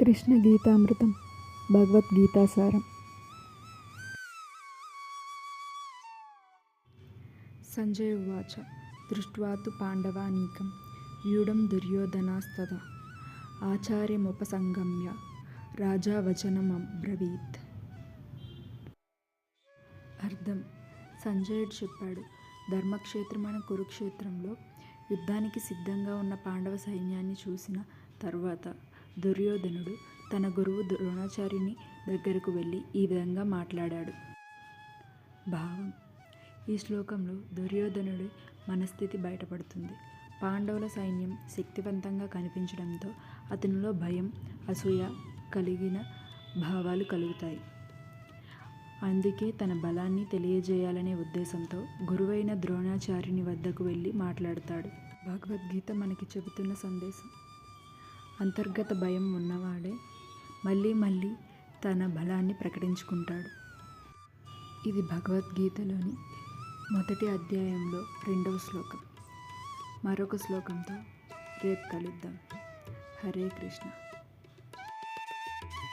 కృష్ణ గీతామృతం భగవద్గీతాసారం. సంజయ ఉవాచ దృష్ట్వాతు పాండవానీకం వ్యూఢం దుర్యోధనాస్తద ఆచార్యముపసంగమ్య రాజా వచనమబ్రవీత్ అర్థం. సంజయుడు చెప్పాడు ధర్మక్షేత్రమైన కురుక్షేత్రంలో యుద్ధానికి సిద్ధంగా ఉన్న పాండవ సైన్యాన్ని చూసిన తర్వాత దుర్యోధనుడు తన గురువు ద్రోణాచార్యుని దగ్గరకు వెళ్ళి ఈ విధంగా మాట్లాడాడు. భావం ఈ శ్లోకంలో దుర్యోధనుడి మనస్థితి బయటపడుతుంది. పాండవుల సైన్యం శక్తివంతంగా కనిపించడంతో అతనిలో భయం అసూయ కలిగిన భావాలు కలుగుతాయి. అందుకే తన బలాన్ని తెలియజేయాలనే ఉద్దేశంతో గురువైన ద్రోణాచార్యుని వద్దకు వెళ్ళి మాట్లాడతాడు. భగవద్గీత మనకి చెబుతున్న సందేశం. అంతర్గత భయం ఉన్నవాడే మళ్ళీ మళ్ళీ తన బలాన్ని ప్రకటించుకుంటాడు. ఇది భగవద్గీతలోని మొదటి అధ్యాయంలో రెండవ శ్లోకం. మరొక శ్లోకంతో రేపు కలుద్దాం. హరే కృష్ణ.